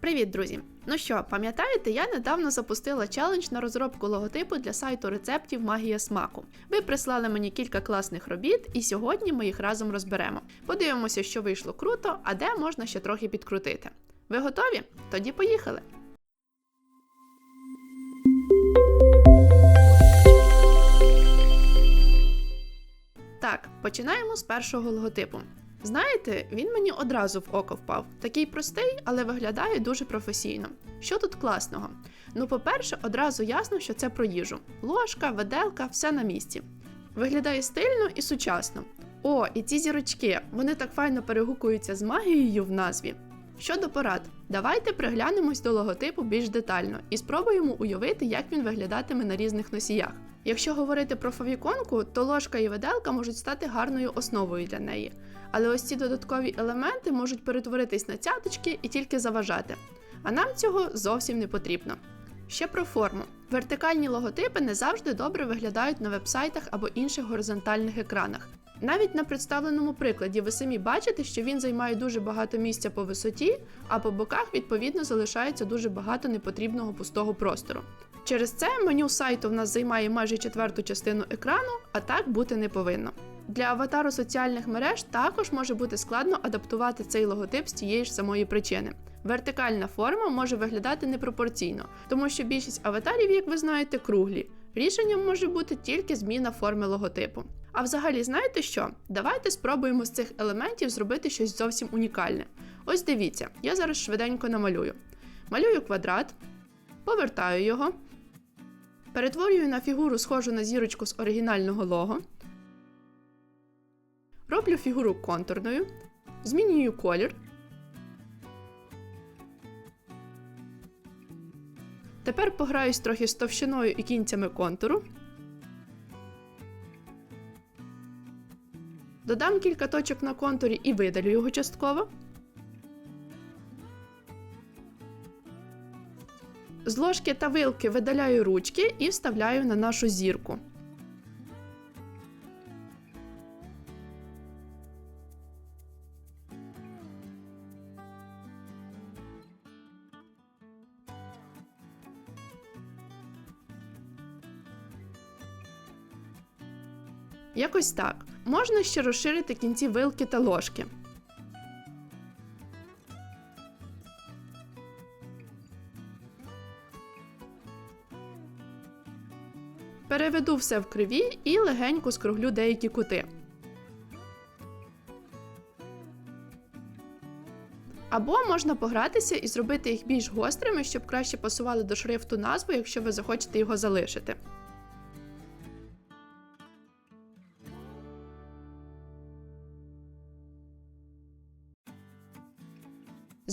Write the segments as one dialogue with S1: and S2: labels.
S1: Привіт, друзі! Ну що, пам'ятаєте, я недавно запустила челендж на розробку логотипу для сайту рецептів Магія смаку. Ви прислали мені кілька класних робіт, і сьогодні ми їх разом розберемо. Подивимося, що вийшло круто, а де можна ще трохи підкрутити. Ви готові? Тоді поїхали! Так, починаємо з першого логотипу. Знаєте, він мені одразу в око впав. Такий простий, але виглядає дуже професійно. Що тут класного? Ну, по-перше, одразу ясно, що це про їжу. Ложка, веделка, все на місці. Виглядає стильно і сучасно. О, і ці зірочки, вони так файно перегукуються з магією в назві. Щодо порад, давайте приглянемось до логотипу більш детально і спробуємо уявити, як він виглядатиме на різних носіях. Якщо говорити про фавіконку, то ложка і виделка можуть стати гарною основою для неї. Але ось ці додаткові елементи можуть перетворитись на цяточки і тільки заважати. А нам цього зовсім не потрібно. Ще про форму. Вертикальні логотипи не завжди добре виглядають на вебсайтах або інших горизонтальних екранах. Навіть на представленому прикладі ви самі бачите, що він займає дуже багато місця по висоті, а по боках, відповідно, залишається дуже багато непотрібного пустого простору. Через це меню сайту в нас займає майже четверту частину екрану, а так бути не повинно. Для аватару соціальних мереж також може бути складно адаптувати цей логотип з тієї ж самої причини. Вертикальна форма може виглядати непропорційно, тому що більшість аватарів, як ви знаєте, круглі. Рішенням може бути тільки зміна форми логотипу. А взагалі, знаєте що? Давайте спробуємо з цих елементів зробити щось зовсім унікальне. Ось дивіться, я зараз швиденько намалюю. Малюю квадрат, повертаю його, перетворюю на фігуру, схожу на зірочку з оригінального лого. Роблю фігуру контурною, змінюю колір. Тепер пограюсь трохи з товщиною і кінцями контуру. Додам кілька точок на контурі і видалю його частково. З ложки та вилки видаляю ручки і вставляю на нашу зірку. Якось так. Можна ще розширити кінці вилки та ложки. Переведу все в криві і легенько скруглю деякі кути. Або можна погратися і зробити їх більш гострими, щоб краще пасували до шрифту назву, якщо ви захочете його залишити.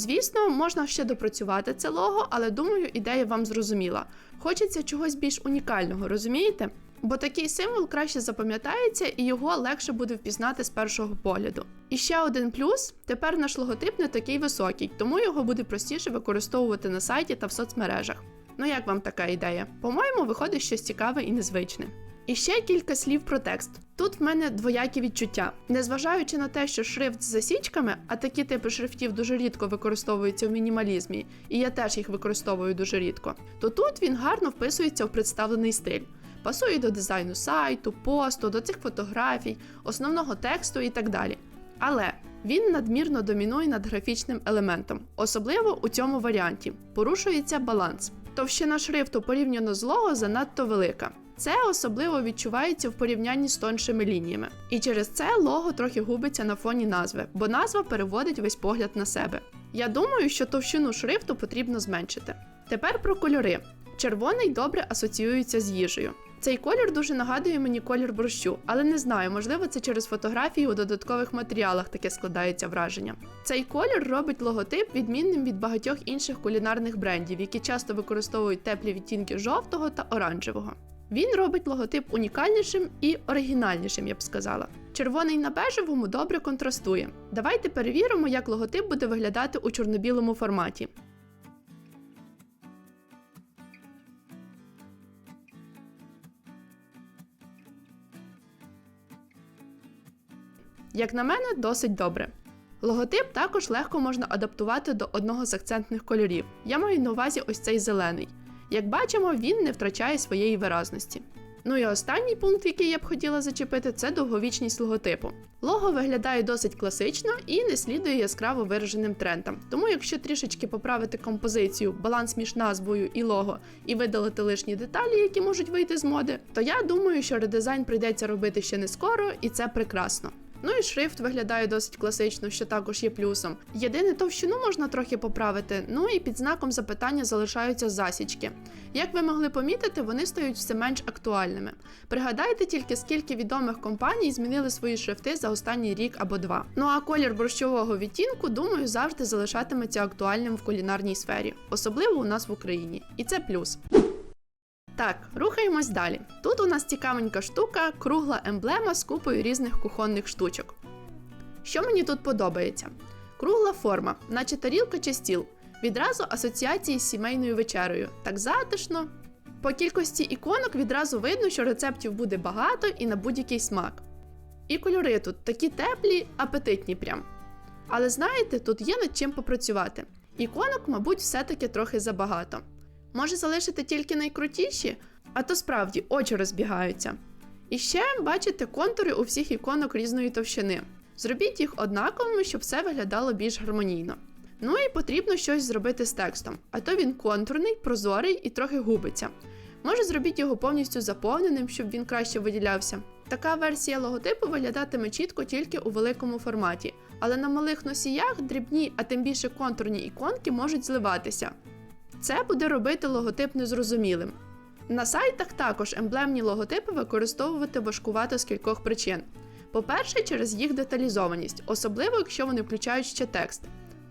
S1: Звісно, можна ще допрацювати це лого, але думаю, ідея вам зрозуміла. Хочеться чогось більш унікального, розумієте? Бо такий символ краще запам'ятається і його легше буде впізнати з першого погляду. І ще один плюс: тепер наш логотип не такий високий, тому його буде простіше використовувати на сайті та в соцмережах. Ну як вам така ідея? По-моєму, виходить щось цікаве і незвичне. І ще кілька слів про текст. Тут в мене двоякі відчуття. Незважаючи на те, що шрифт з засічками, а такі типи шрифтів дуже рідко використовуються в мінімалізмі, і я теж їх використовую дуже рідко, то тут він гарно вписується в представлений стиль. Пасує до дизайну сайту, посту, до цих фотографій, основного тексту і так далі. Але він надмірно домінує над графічним елементом, особливо у цьому варіанті. Порушується баланс. Товщина шрифту порівняно з лого занадто велика. Це особливо відчувається в порівнянні з тоншими лініями. І через це лого трохи губиться на фоні назви, бо назва переводить весь погляд на себе. Я думаю, що товщину шрифту потрібно зменшити. Тепер про кольори. Червоний добре асоціюється з їжею. Цей колір дуже нагадує мені колір борщу, але не знаю, можливо, це через фотографії у додаткових матеріалах таке складається враження. Цей колір робить логотип відмінним від багатьох інших кулінарних брендів, які часто використовують теплі відтінки жовтого та оранжевого. Він робить логотип унікальнішим і оригінальнішим, я б сказала. Червоний на бежевому добре контрастує. Давайте перевіримо, як логотип буде виглядати у чорно-білому форматі. Як на мене, досить добре. Логотип також легко можна адаптувати до одного з акцентних кольорів. Я маю на увазі ось цей зелений. Як бачимо, він не втрачає своєї виразності. Ну і останній пункт, який я б хотіла зачепити, це довговічність логотипу. Лого виглядає досить класично і не слідує яскраво вираженим трендам. Тому, якщо трішечки поправити композицію, баланс між назвою і лого і видалити лишні деталі, які можуть вийти з моди, то я думаю, що редизайн прийдеться робити ще не скоро, і це прекрасно. Ну і шрифт виглядає досить класично, що також є плюсом. Єдине товщину можна трохи поправити, ну і під знаком запитання залишаються засічки. Як ви могли помітити, вони стають все менш актуальними. Пригадайте тільки, скільки відомих компаній змінили свої шрифти за останній рік або два. Ну а колір борщового відтінку, думаю, завжди залишатиметься актуальним в кулінарній сфері, особливо у нас в Україні. І це плюс. Так, рухаємось далі. Тут у нас цікавенька штука, кругла емблема з купою різних кухонних штучок. Що мені тут подобається? Кругла форма, наче тарілка чи стіл. Відразу асоціації з сімейною вечерею. Так затишно. По кількості іконок відразу видно, що рецептів буде багато і на будь-який смак. І кольори тут такі теплі, апетитні прям. Але знаєте, тут є над чим попрацювати. Іконок, мабуть, все-таки трохи забагато. Може залишити тільки найкрутіші, а то справді очі розбігаються. І ще бачите контури у всіх іконок різної товщини. Зробіть їх однаковими, щоб все виглядало більш гармонійно. Ну і потрібно щось зробити з текстом, а то він контурний, прозорий і трохи губиться. Може зробіть його повністю заповненим, щоб він краще виділявся. Така версія логотипу виглядатиме чітко тільки у великому форматі, але на малих носіях дрібні, а тим більше контурні іконки можуть зливатися. Це буде робити логотип незрозумілим. На сайтах також емблемні логотипи використовувати важкувато з кількох причин. По-перше, через їх деталізованість, особливо якщо вони включають ще текст.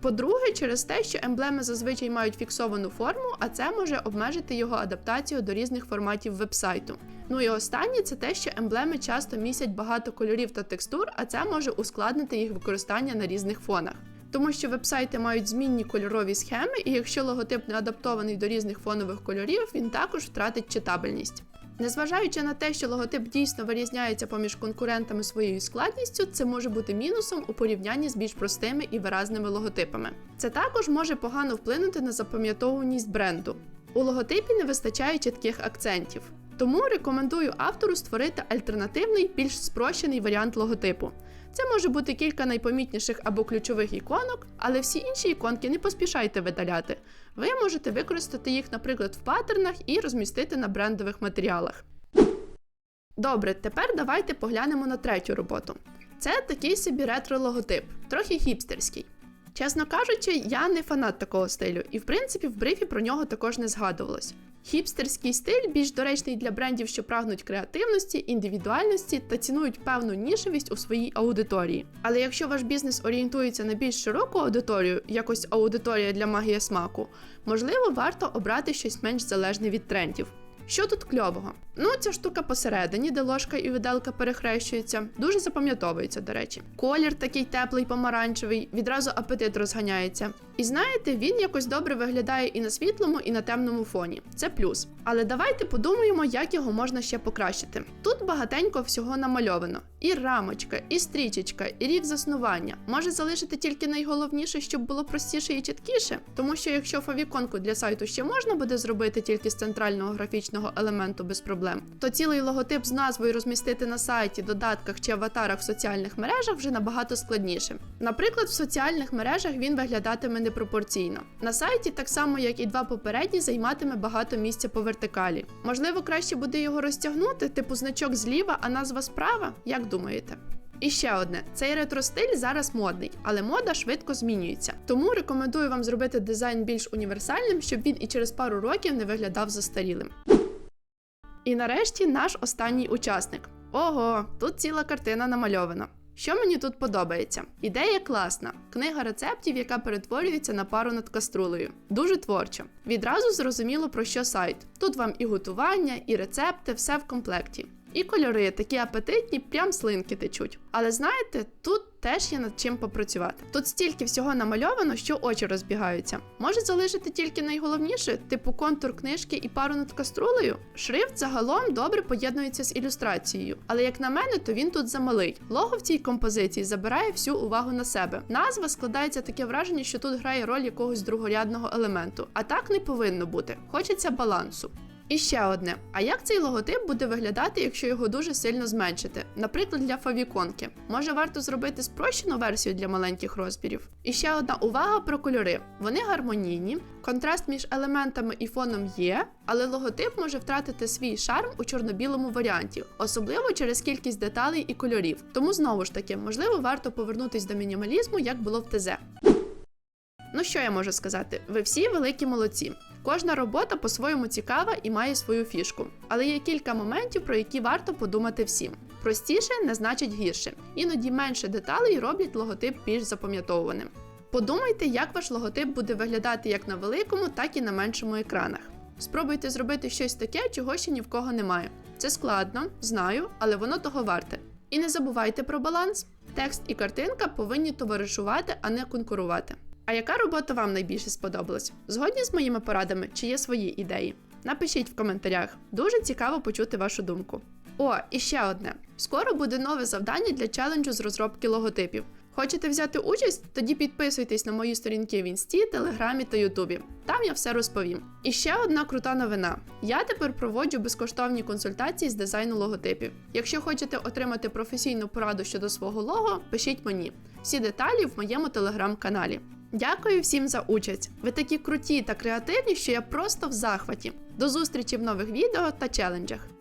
S1: По-друге, через те, що емблеми зазвичай мають фіксовану форму, а це може обмежити його адаптацію до різних форматів вебсайту. Ну і останнє це те, що емблеми часто містять багато кольорів та текстур, а це може ускладнити їх використання на різних фонах. Тому що вебсайти мають змінні кольорові схеми, і якщо логотип не адаптований до різних фонових кольорів, він також втратить читабельність. Незважаючи на те, що логотип дійсно вирізняється поміж конкурентами своєю складністю, це може бути мінусом у порівнянні з більш простими і виразними логотипами. Це також може погано вплинути на запам'ятовуваність бренду. У логотипі не вистачає чітких акцентів. Тому рекомендую автору створити альтернативний, більш спрощений варіант логотипу. Це може бути кілька найпомітніших або ключових іконок, але всі інші іконки не поспішайте видаляти. Ви можете використати їх, наприклад, в паттернах і розмістити на брендових матеріалах. Добре, тепер давайте поглянемо на третю роботу. Це такий собі ретро-логотип, трохи хіпстерський. Чесно кажучи, я не фанат такого стилю, і в принципі в брифі про нього також не згадувалось. Хіпстерський стиль більш доречний для брендів, що прагнуть креативності, індивідуальності та цінують певну нішевість у своїй аудиторії. Але якщо ваш бізнес орієнтується на більш широку аудиторію, якось аудиторія для магія смаку, можливо, варто обрати щось менш залежне від трендів. Що тут кльового? Ну, ця штука посередині, де ложка і виделка перехрещуються, дуже запам'ятовується, до речі. Колір такий теплий, помаранчевий, відразу апетит розганяється. І знаєте, він якось добре виглядає і на світлому, і на темному фоні. Це плюс. Але давайте подумаємо, як його можна ще покращити. Тут багатенько всього намальовано: і рамочка, і стрічечка, і рік заснування. Може залишити тільки найголовніше, щоб було простіше і чіткіше. Тому що якщо фавіконку для сайту ще можна буде зробити тільки з центрального графічного елементу без проблем, то цілий логотип з назвою розмістити на сайті, додатках чи аватарах в соціальних мережах вже набагато складніше. Наприклад, в соціальних мережах він виглядатиме непропорційно. На сайті, так само як і два попередні, займатиме багато місця по вертикалі. Можливо, краще буде його розтягнути, типу значок зліва, а назва справа? Як думаєте? І ще одне: цей ретро-стиль зараз модний, але мода швидко змінюється. Тому рекомендую вам зробити дизайн більш універсальним, щоб він і через пару років не виглядав застарілим. І нарешті наш останній учасник. Ого, тут ціла картина намальована. Що мені тут подобається? Ідея класна. Книга рецептів, яка перетворюється на пару над каструлею. Дуже творчо. Відразу зрозуміло про що сайт. Тут вам і готування, і рецепти, все в комплекті. І кольори такі апетитні, прям слинки течуть. Але знаєте, тут теж є над чим попрацювати. Тут стільки всього намальовано, що очі розбігаються. Може залишити тільки найголовніше, типу контур книжки і пару над каструлею. Шрифт загалом добре поєднується з ілюстрацією, але як на мене, то він тут замалий. Лого в цій композиції забирає всю увагу на себе. Назва складається таке враження, що тут грає роль якогось другорядного елементу, а так не повинно бути. Хочеться балансу. І ще одне: а як цей логотип буде виглядати, якщо його дуже сильно зменшити? Наприклад, для фавіконки. Може варто зробити спрощену версію для маленьких розмірів? І ще одна увага про кольори. Вони гармонійні, контраст між елементами і фоном є, але логотип може втратити свій шарм у чорно-білому варіанті, особливо через кількість деталей і кольорів. Тому знову ж таки, можливо, варто повернутись до мінімалізму, як було в ТЗ. Ну що я можу сказати? Ви всі великі молодці. Кожна робота по-своєму цікава і має свою фішку, але є кілька моментів, про які варто подумати всім. Простіше не значить гірше. Іноді менше деталей роблять логотип більш запам'ятовуваним. Подумайте, як ваш логотип буде виглядати як на великому, так і на меншому екранах. Спробуйте зробити щось таке, чого ще ні в кого немає. Це складно, знаю, але воно того варте. І не забувайте про баланс. Текст і картинка повинні товаришувати, а не конкурувати. А яка робота вам найбільше сподобалась? Згодні з моїми порадами чи є свої ідеї? Напишіть в коментарях. Дуже цікаво почути вашу думку. О, і ще одне: скоро буде нове завдання для челенджу з розробки логотипів. Хочете взяти участь? Тоді підписуйтесь на мої сторінки в інсті, телеграмі та ютубі. Там я все розповім. І ще одна крута новина: я тепер проводжу безкоштовні консультації з дизайну логотипів. Якщо хочете отримати професійну пораду щодо свого лого, пишіть мені. Всі деталі в моєму телеграм-каналі. Дякую всім за участь. Ви такі круті та креативні, що я просто в захваті. До зустрічі в нових відео та челенджах.